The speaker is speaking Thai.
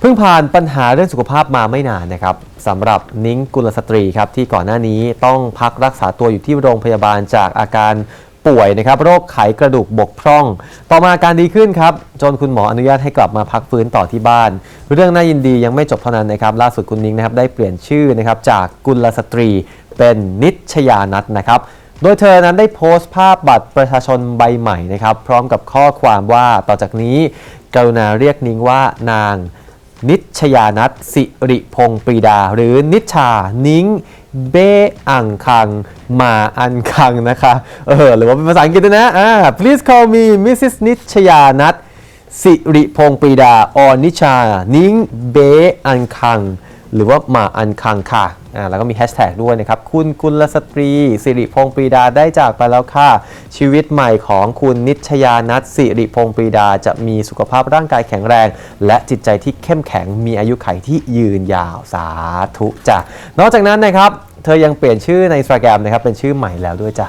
เพิ่งผ่านปัญหาเรื่องสุขภาพมาไม่นานนะครับสำหรับนิ้งกุลสตรีครับที่ก่อนหน้านี้ต้องพักรักษาตัวอยู่ที่โรงพยาบาลจากอาการป่วยนะครับโรคไขกระดูกบกพร่อง ต่อมาอาการดีขึ้นครับ จนคุณหมออนุญาตให้กลับมาพักฟื้นต่อที่บ้าน เรื่องน่ายินดียังไม่จบเท่านั้นนะครับ ล่าสุดคุณนิ้งนะครับได้เปลี่ยนชื่อนะครับจากกุลสตรี เป็นนิชยานัทนะครับโดยเธอนั้นได้โพสต์ภาพบัตรประชาชนใบใหม่นะครับ พร้อมกับข้อความว่าต่อจากนี้ กรุณาเรียกนิ้งว่านาง นิชยานัทสิริพงศ์ปรีดา หรือนิชานิ้ง เบอังคัง มาอันคังนะคะ เออ หรือว่าเป็นภาษาอังกฤษนะอ่า please call me Mrs. นิชยานัทสิริพงศ์ปรีดา or นิชา นิ้ง เบอันคัง หรือว่ามาอันคังค่ะอ่าแล้วก็มีแฮชแท็กด้วยนะครับ คุณกุลสตรี สิริพงศ์ปรีดาได้จากไปแล้วค่ะ ชีวิตใหม่ของคุณนิชยานัทสิริพงศ์ปรีดาจะมีสุขภาพร่างกายแข็งแรง และจิตใจที่เข้มแข็งมีอายุขัยที่ยืนยาวสาธุจ้ะนอกจากนั้นนะครับ เธอยังเปลี่ยนชื่อใน Instagram นะครับเป็นชื่อใหม่แล้วด้วยจ้ะ